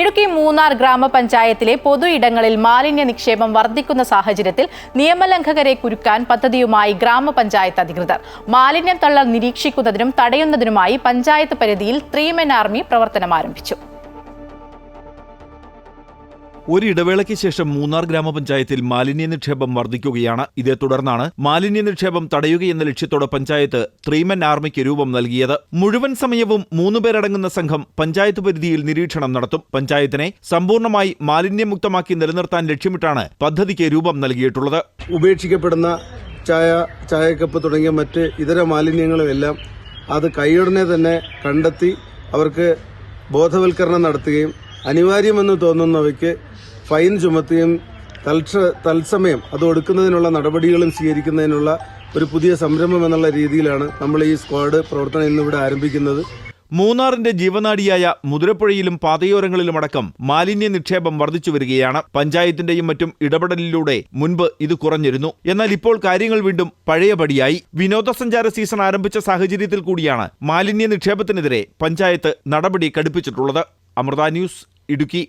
ഇടുക്കി മൂന്നാർ ഗ്രാമപഞ്ചായത്തിലെ പൊതു ഇടങ്ങളിൽ മാലിന്യ നിക്ഷേപം വർദ്ധിക്കുന്ന സാഹചര്യത്തിൽ നിയമലംഘകരെ കുരുക്കാൻ പദ്ധതിയുമായി ഗ്രാമപഞ്ചായത്ത് അധികൃതർ. മാലിന്യം തള്ളൽ നിരീക്ഷിക്കുന്നതിനും തടയുന്നതിനുമായി പഞ്ചായത്ത് പരിധിയിൽ ത്രീമെൻ ആർമി പ്രവർത്തനം ആരംഭിച്ചു. ഒരു ഇടവേളയ്ക്ക് ശേഷം മൂന്നാർ ഗ്രാമപഞ്ചായത്തിൽ മാലിന്യ നിക്ഷേപം വർദ്ധിക്കുകയാണ്. ഇതേ തുടർന്നാണ് മാലിന്യ നിക്ഷേപം തടയുകയെന്ന ലക്ഷ്യത്തോടെ പഞ്ചായത്ത് ത്രീമൻ ആർമിക്ക് രൂപം നൽകിയത്. മുഴുവൻ സമയവും മൂന്ന് പേരടങ്ങുന്ന സംഘം പഞ്ചായത്ത് പരിധിയിൽ നിരീക്ഷണം നടത്തും. പഞ്ചായത്തിനെ സമ്പൂർണമായി മാലിന്യമുക്തമാക്കി നിലനിർത്താൻ ലക്ഷ്യമിട്ടാണ് പദ്ധതിക്ക് രൂപം നൽകിയിട്ടുള്ളത്. ഉപേക്ഷിക്കപ്പെടുന്ന ചായ ചായക്കപ്പ് തുടങ്ങിയ മറ്റ് ഇതര മാലിന്യങ്ങളുമെല്ലാം അത് കൈയുടനെ തന്നെ കണ്ടെത്തി അവർക്ക് ബോധവൽക്കരണം നടത്തുകയും അനിവാര്യമെന്ന് തോന്നുന്നവയ്ക്ക് ഫൈൻ ചുമത്തുകയും തൽക്ഷ തത്സമയം അത് ഒടുക്കുന്നതിനുള്ള നടപടികളും സ്വീകരിക്കുന്നതിനുള്ള ഒരു പുതിയ സംരംഭം എന്നുള്ള രീതിയിലാണ് നമ്മൾ ഈ സ്ക്വാഡ് പ്രവർത്തനം ഇന്നിവിടെ ആരംഭിക്കുന്നത്. മൂന്നാറിന്റെ ജീവനാടിയായ മുതിരപ്പുഴയിലും പാതയോരങ്ങളിലുമടക്കം മാലിന്യ നിക്ഷേപം വർദ്ധിച്ചു വരികയാണ്. പഞ്ചായത്തിന്റെയും മറ്റും ഇടപെടലിലൂടെ മുൻപ് ഇത് കുറഞ്ഞിരുന്നു. എന്നാൽ ഇപ്പോൾ കാര്യങ്ങൾ വീണ്ടും പഴയപടിയായി. വിനോദസഞ്ചാര സീസൺ ആരംഭിച്ച സാഹചര്യത്തിൽ കൂടിയാണ് മാലിന്യ നിക്ഷേപത്തിനെതിരെ പഞ്ചായത്ത് നടപടി കടുപ്പിച്ചിട്ടുള്ളത്. അമൃത ന്യൂസ് ഇടുക്കി.